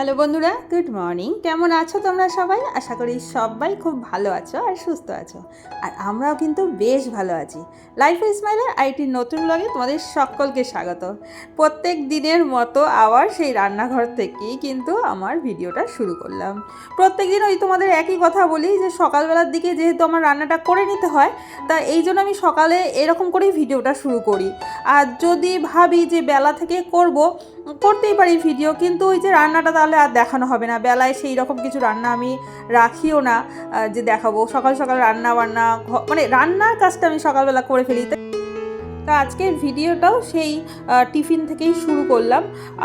Hello বন্ধুরা, good morning. কেমন আছো তোমরা সবাই? আশা করি সবাই খুব ভালো আছো আর সুস্থ আছো। আর আমরাও কিন্তু বেশ ভালো আছি। লাইফ স্মাইলের আইটির নতুন ব্লগে তোমাদের সকলকে স্বাগত। প্রত্যেক দিনের মতো আবার সেই রান্নাঘর থেকেই কিন্তু আমার ভিডিওটা শুরু করলাম। প্রত্যেক দিন ওই তোমাদের একই কথা বলি যে সকালবেলার দিকে যেহেতু আমার রান্নাটা করে নিতে হয়, তা এই জন্য আমি সকালে এরকম করেই ভিডিওটা শুরু করি। আর যদি ভাবি যে বেলা থেকে করব করতেই পারি ভিডিও কিন্তু ওই যে রান্নাটা তাহলে আর দেখানো হবে না। বেলায় সেই রকম কিছু রান্না আমি রাখিও না যে দেখাবো। সকাল সকাল রান্না বান্না মানে রান্নার কাজটা আমি সকালবেলা করে ফেলি। তা আজকের ভিডিওটাও সেই টিফিন থেকেই শুরু করলাম।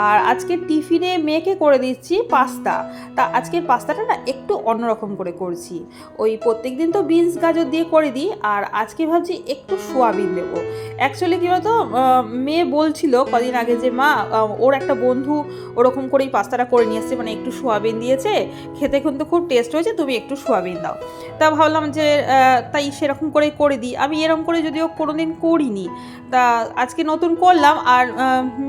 আর আজকে টিফিনে মেয়েকে করে দিচ্ছি পাস্তা। তা আজকের পাস্তাটা না একটু অন্যরকম করে করছি। ওই প্রত্যেক দিন তো বিনস গাজর দিয়ে করে দিই, আর আজকে ভাবছি একটু সোয়াবিন দেবো। অ্যাকচুয়ালি কী বলতো মেয়ে বলছিল কদিন আগে যে, মা ওর একটা বন্ধু ওরকম করেই পাস্তাটা করে নিয়ে এসছে মানে একটু সোয়াবিন দিয়েছে। খেতে কিন্তু খুব টেস্ট হয়েছে, তুমি একটু সোয়াবিন দাও। তা ভাবলাম যে তাই সেরকম করেই করে দিই। আমি এরকম করে যদিও কোনোদিন করিনি। তা আজকে নতুন করলাম আর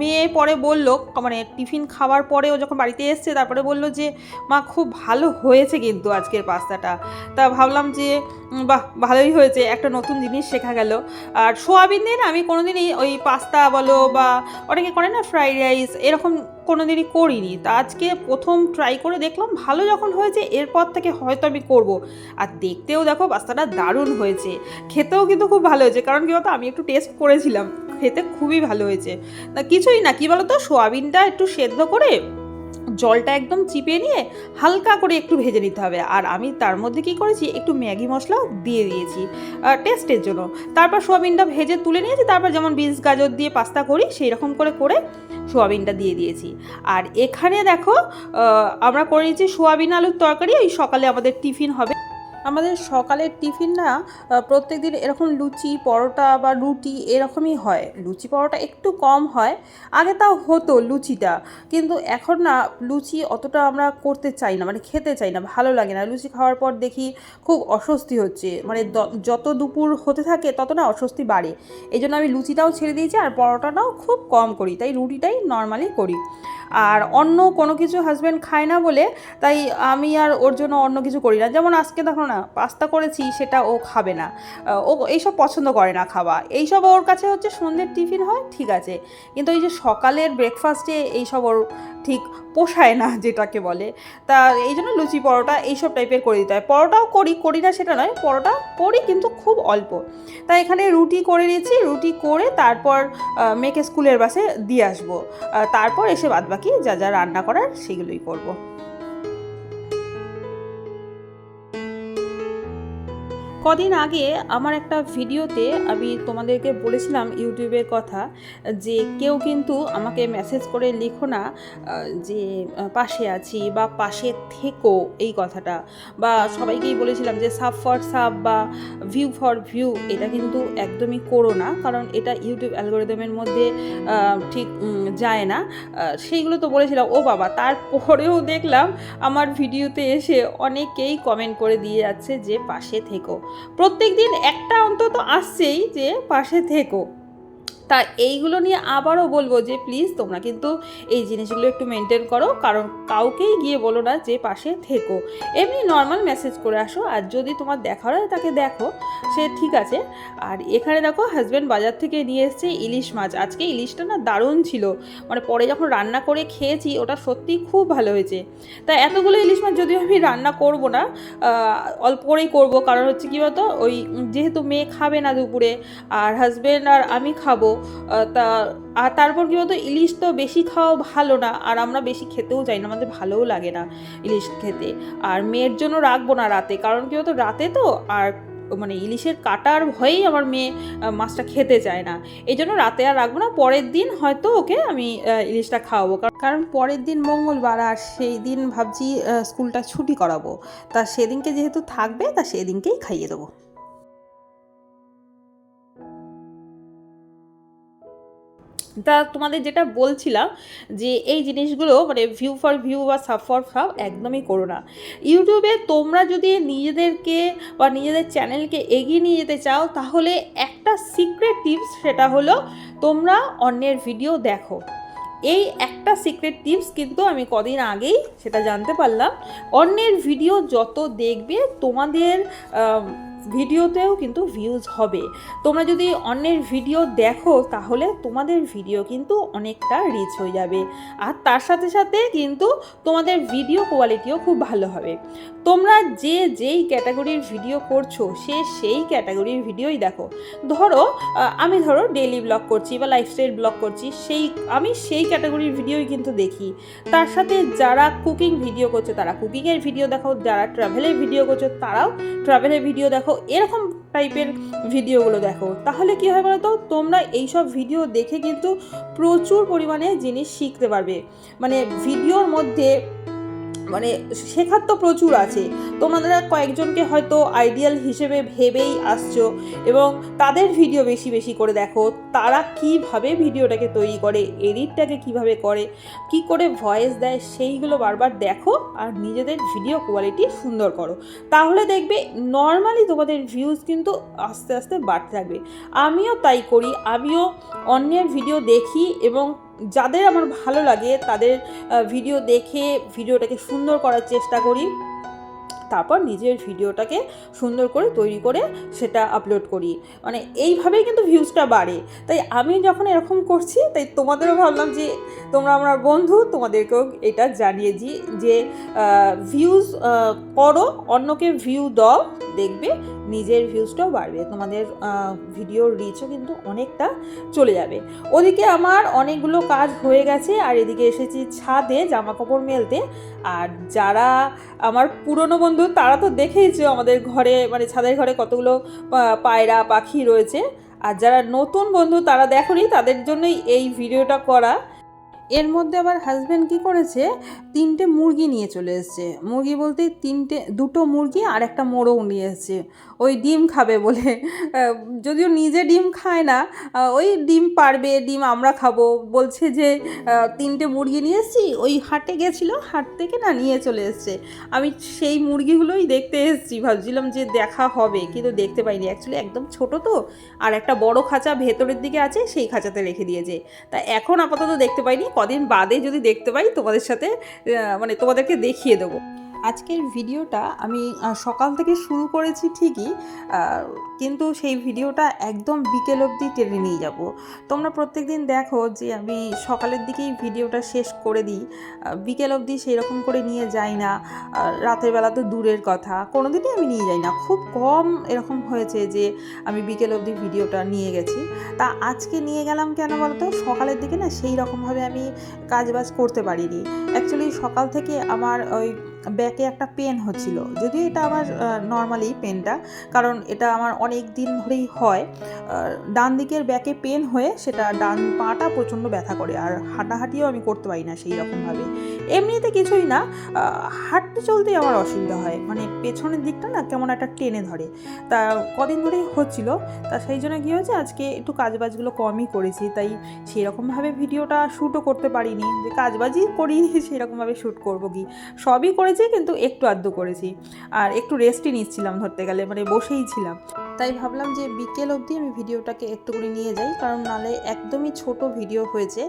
মেয়ে পরে বলল মানে টিফিন খাওয়ার পরে ও যখন বাড়িতে এসছে, তারপরে বলল যে, মা, খুব ভালো হয়েছে কিন্তু আজকের পাস্তাটা। তা ভাবলাম যে বাহ, ভালোই হয়েছে, একটা নতুন জিনিস শেখা গেল। আর সোয়াবিন দিয়ে না আমি কোনোদিনই ওই পাস্তা বলো বা অনেকে করে না ফ্রাইড রাইস, এরকম কোনোদিনই করিনি। তা আজকে প্রথম ট্রাই করে দেখলাম, ভালো যখন হয়েছে, এরপর থেকে হয়তো আমি করব। আর দেখতেও দেখো, পাস্তাটা দারুণ হয়েছে। খেতেও কিন্তু খুব ভালো হয়েছে, কারণ কি বলতো, আমি একটু টেস্ট করেছিলাম। খেতে খুবই ভালো হয়েছে। তা কিছুই না, কি বলো তো সোয়াবিনটা একটু সেদ্ধ করে জলটা একদম চিপে নিয়ে হালকা করে একটু ভেজে নিতে হবে। আর আমি তার মধ্যে কি করেছি? একটু ম্যাগি মশলা দিয়ে দিয়েছি টেস্টের জন্য। তারপর সোয়াবিনটা ভেজে তুলে নিয়েছি। তারপর যেমন বিনস, গাজর দিয়ে পাস্তা করি সেই রকম করে করে সোয়াবিনটা দিয়ে দিয়েছি। আর এখানে দেখো আমরা করে সোয়াবিন আলুর তরকারি। ওই সকালে আমাদের টিফিন হবে আমাদের সকালের টিফিন না প্রত্যেক দিন এরকম লুচি, পরোটা বা রুটি এরকমই হয়। লুচি, পরোটা একটু কম হয়। আগে তাও হতো লুচিটা, কিন্তু এখন না লুচি অতটা আমরা করতে চাই না মানে খেতে চাই না, ভালো লাগে না। লুচি খাওয়ার পর দেখি খুব অস্বস্তি হচ্ছে মানে যত দুপুর হতে থাকে তত না অস্বস্তি বাড়ে। এই জন্য আমি লুচিটাও ছেড়ে দিয়েছি আর পরোটাটাও খুব কম করি, তাই রুটিটাই নর্মালি করি। আর অন্য কোনো কিছু হাজব্যান্ড খায় না বলে, তাই আমি আর ওর জন্য অন্য কিছু করি না। যেমন আজকে দেখো না পাস্তা করেছি সেটা ও খাবে না। ও এইসব পছন্দ করে না খাওয়া। এইসব ওর কাছে হচ্ছে সন্ধ্যের টিফিন হয়, ঠিক আছে। কিন্তু এই যে সকালের ব্রেকফাস্টে এইসব ওর ঠিক পোষায় না, যেটাকে বলে, তা এই জন্য লুচি পরোটা এইসব টাইপের করে দিতে হয়। পরোটাও করি করি না সেটা নয়, পরোটা করি কিন্তু খুব অল্প। তাই এখানে রুটি করে নিয়েছি, রুটি করে তারপর মেয়েকে স্কুলের বাসে দিয়ে আসব। তারপর এসে বাদবাকি যা যা রান্না করার সেগুলোই করব। কদিন আগে আমার একটা ভিডিওতে আমি তোমাদেরকে বলেছিলাম ইউটিউবের কথা যে কেউ কিন্তু আমাকে মেসেজ করে লিখো না যে পাশে আছি বা পাশে থেকো এই কথাটা। বা সবাইকেই বলেছিলাম যে সাব ফর সাব বা ভিউ ফর ভিউ এটা কিন্তু একদমই করো না, কারণ এটা ইউটিউব অ্যালগোরিদমের মধ্যে ঠিক যায় না। সেইগুলো তো বলেছিলাম, ও বাবা, তারপরেও দেখলাম আমার ভিডিওতে এসে অনেকেই কমেন্ট করে দিয়ে যাচ্ছে যে, পাশে থেকো। প্রত্যেক দিন একটা অন্তত আসছেই যে পাশে থেকো। তা এইগুলো নিয়ে আবারও বলব যে প্লিজ তোমরা কিন্তু এই জিনিসগুলো একটু মেনটেন করো। কারণ কাউকেই গিয়ে বলো না যে পাশে থেকো। এমনি নর্মাল মেসেজ করে আসো। আর যদি তোমার দেখা হয় তাকে দেখো। সে ঠিক আছে। আর এখানে দেখো হাজব্যান্ড বাজার থেকে নিয়ে এসেছে ইলিশ মাছ। আজকে ইলিশটা না দারুণ ছিল। মানে পরে যখন রান্না করে খেয়েছি, ওটা সত্যি খুব ভালো হয়েছে। তা এতগুলো ইলিশ মাছ যদিও আমি রান্না করব না অল্প করেই করব। কারণ হচ্ছে কী বলতো? ওই যেহেতু মেয়ে খাবে না দুপুরে, আর হাজব্যান্ড আর আমি খাব। তা, আর তারপর কী বলতো, ইলিশ তো বেশি খাওয়া ভালো না, আর আমরা বেশি খেতেও যাই না, আমাদের ভালোও লাগে না ইলিশ খেতে। আর মেয়ের জন্য রাখব না রাতে, কারণ কী বলতো, রাতে তো, আর মানে ইলিশের কাটার ভয়েই আমার মেয়ে মাছটা খেতে চায় না। এই জন্য রাতে আর রাখব না, পরের দিন হয়তো ওকে আমি ইলিশটা খাওয়াবো। কারণ- পরের দিন মঙ্গলবার, আর সেই দিন ভাবছি স্কুলটা ছুটি করাবো। তা সেদিনকে যেহেতু থাকবে, তা সেদিনকেই খাইয়ে দেবো। তা তোমাদের যেটা বলছিলাম যে এই জিনিসগুলো মানে ভিউ ফর ভিউ বা সাব ফর সাব একদমই করো না। ইউটিউবে তোমরা যদি নিজেদেরকে বা নিজেদের চ্যানেলকে এগিয়ে নিয়ে যেতে চাও, তাহলে একটা সিক্রেট টিপস সেটা হলো তোমরা অন্যের ভিডিও দেখো। এই একটা সিক্রেট টিপস কিন্তু আমি কদিন আগেই সেটা জানতে পারলাম। অন্যের ভিডিও যত দেখবে, তোমাদের ভিডিওতেও কিন্তু ভিউজ হবে। তোমরা যদি অন্যের ভিডিও দেখো, তাহলে তোমাদের ভিডিও কিন্তু অনেকটা রিচ হয়ে যাবে। আর তার সাথে সাথে কিন্তু তোমাদের ভিডিও কোয়ালিটিও খুব ভালো হবে। তোমরা যে যেই ক্যাটাগরির ভিডিও করছ, সে সেই ক্যাটাগরির ভিডিওই দেখো। ধরো আমি ধরো ডেলি ব্লগ করছি বা লাইফস্টাইল ব্লগ করছি, সেই, আমি সেই ক্যাটাগরির ভিডিওই কিন্তু দেখি। তার সাথে যারা কুকিং ভিডিও করছে, তারা কুকিংয়ের ভিডিও দেখো, যারা ট্রাভেলের ভিডিও করছে, তারাও ট্রাভেলের ভিডিও দেখো, এরকম টাইপের ভিডিওগুলো দেখো। তাহলে কী হয় বলো তো তোমরা এইসব ভিডিও দেখে কিন্তু প্রচুর পরিমাণে জিনিস শিখতে পারবে। মানে ভিডিওর মধ্যে মানে শেখার তো প্রচুর আছে। তোমরা কয়েকজনকে হয়তো আইডিয়াল হিসেবে ভেবেই আসছো এবং তাদের ভিডিও বেশি বেশি করে দেখো, তারা কীভাবে ভিডিওটাকে তৈরি করে এডিটটাকে কীভাবে করে, কি করে ভয়েস দেয়, সেইগুলো বারবার দেখো আর নিজেদের ভিডিও কোয়ালিটি সুন্দর করো। তাহলে দেখবে নর্মালি তোমাদের ভিউজ কিন্তু আস্তে আস্তে বাড়তে থাকবে। আমিও তাই করি, আমিও অন্যের ভিডিও দেখি এবং যাদের আমার ভালো লাগে তাদের ভিডিও দেখে ভিডিওটাকে সুন্দর করার চেষ্টা করি। তারপর নিজের ভিডিওটাকে সুন্দর করে তৈরি করে সেটা আপলোড করি। মানে এইভাবেই কিন্তু ভিউজটা বাড়ে। তাই আমি যখন এরকম করছি, তাই তোমাদেরও ভাবলাম যে তোমরা আমার বন্ধু, তোমাদেরকেও এটা জানিয়ে দিই যে ভিউজ করো, অন্যকে ভিউ দাও, দেখবে নিজের ভিউজটাও বাড়বে, তোমাদের ভিডিওর রিচও কিন্তু অনেকটা চলে যাবে। ওদিকে আমার অনেকগুলো কাজ হয়ে গেছে, আর এদিকে এসেছি ছাদে জামা কাপড় মেলতে। আর যারা আমার পুরনো বন্ধু, তারা তো দেখেইছো আমাদের ঘরে মানে ছাদের ঘরে কতগুলো পায়রা, পাখি রয়েছে। আর যারা নতুন বন্ধু, তারা দেখনি, তাদের জন্যই এই ভিডিওটা করা। এর মধ্যে আবার হাজব্যান্ড কি করেছে, তিনটে মুরগি নিয়ে চলে এসছে। মুরগি বলতে তিনটে, দুটো মুরগি আর একটা মোরগ নিয়ে এসেছে। ওই ডিম খাবে বলে। যদিও নিজে ডিম খায় না ওই ডিম পারবে, ডিম আমরা খাব। বলছে যে তিনটে মুরগি নিয়ে এসেছি, ওই হাটে গেছিল, হাট থেকে না নিয়ে চলে এসেছে। আমি সেই মুরগিগুলোই দেখতে এসেছি, ভাবছিলাম যে দেখা হবে, কিন্তু দেখতে পাইনি। অ্যাকচুয়ালি একদম ছোট তো, আর একটা বড় খাঁচা ভেতরের দিকে আছে, সেই খাঁচাতে রেখে দিয়েছে। তা এখন আপাতত দেখতে পাইনি, কদিন বাদে যদি দেখতে পাই, তোমাদের সাথে মানে তোমাদেরকে দেখিয়ে দেবো। আজকের ভিডিওটা আমি সকাল থেকে শুরু করেছি ঠিকই কিন্তু সেই ভিডিওটা একদম বিকেল অবধি টেনে নিয়ে যাব। তোমরা প্রত্যেক দিন দেখো যে আমি সকালের দিকেই ভিডিওটা শেষ করে দিই। বিকেল অবধি সেই রকম করে নিয়ে যাই না। রাতের বেলা তো দূরের কথা কোনো দিনই আমি নিয়ে যাই না। খুব কম এরকম হয়েছে যে আমি বিকেল অবধি ভিডিওটা নিয়ে গেছি। তা আজকে নিয়ে গেলাম কেন বলতো? সকালের দিকে না সেই রকমভাবে আমি কাজ বাজ করতে পারিনি। অ্যাকচুয়ালি সকাল থেকে আমার ওই ব্যাকে একটা পেন হচ্ছিল। যদিও এটা আমার নর্মালি পেনটা, কারণ এটা আমার অনেক দিন ধরেই হয়। ডান দিকের ব্যাকে পেন হয়ে সেটা ডান পাটা প্রচণ্ড ব্যথা করে, আর হাঁটাহাঁটিও আমি করতে পারি না সেই রকমভাবে। এমনিতে কিছুই না হাঁটতে চলতেই আমার অসুবিধা হয়। মানে পেছনের দিকটা না কেমন একটা টেনে ধরে। তা কদিন ধরেই হচ্ছিল, তা সেই জন্য কী হয়েছে, আজকে একটু কাজবাজগুলো কমই করেছি, তাই সেরকমভাবে ভিডিওটা শ্যুটও করতে পারিনি। যে কাজবাজই করিনি, সেরকমভাবে শ্যুট করব কি? সবই করেছি, কিন্তু একটু আধটু করেছি। আর একটু রেস্টই নিচ্ছিলাম ধরতে গেলে মানে বসেই ছিলাম। তাই ভাবলাম যে বিকেল অবধি আমি ভিডিওটাকে একটু করে নিয়ে যাই, কারণ নালে একদমই ছোট ভিডিও হয়েছে।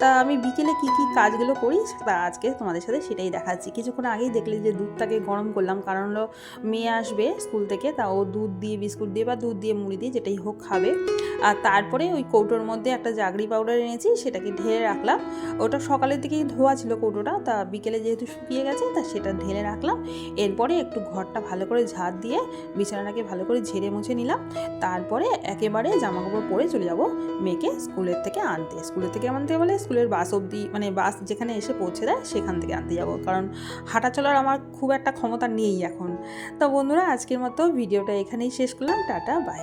তা আমি বিকেলে কি কি কাজগুলো করি, তা আজকে তোমাদের সাথে সেটাই দেখাচ্ছি। কিছুক্ষণ আগেই দেখলে যে দুধটাকে গরম করলাম, কারণ হলো মেয়ে আসবে স্কুল থেকে, তা ও দুধ দিয়ে, বিস্কুট দিয়ে বা দুধ দিয়ে, মুড়ি দিয়ে যেটাই হোক খাবে। আর তারপরে ওই কৌটোর মধ্যে একটা জাগরি পাউডার এনেছি, সেটাকে ঢেলে রাখলাম। ওটা সকালের দিকেই ধোয়া ছিল কৌটোটা, তা বিকেলে যেহেতু শুকিয়ে গেছে, তা সেটা ঢেলে রাখলাম। এরপরে একটু ঘরটা ভালো করে ঝাড় দিয়ে বিছানাটাকে ভালো করে ঝেড়ে মুছে নিলাম। তারপরে একেবারে জামা কাপড় পরে চলে যাব মেয়েকে স্কুলের থেকে আনতে। স্কুলের থেকে আনতে বলে স্কুলের বাস অবধি মানে বাস যেখানে এসে পৌঁছে দেয় সেখান থেকে আনতে যাব। কারণ হাঁটা চলার আমার খুব একটা ক্ষমতা নেই এখন। তো বন্ধুরা, আজকের মতো ভিডিওটা এখানেই শেষ করলাম। Tata bye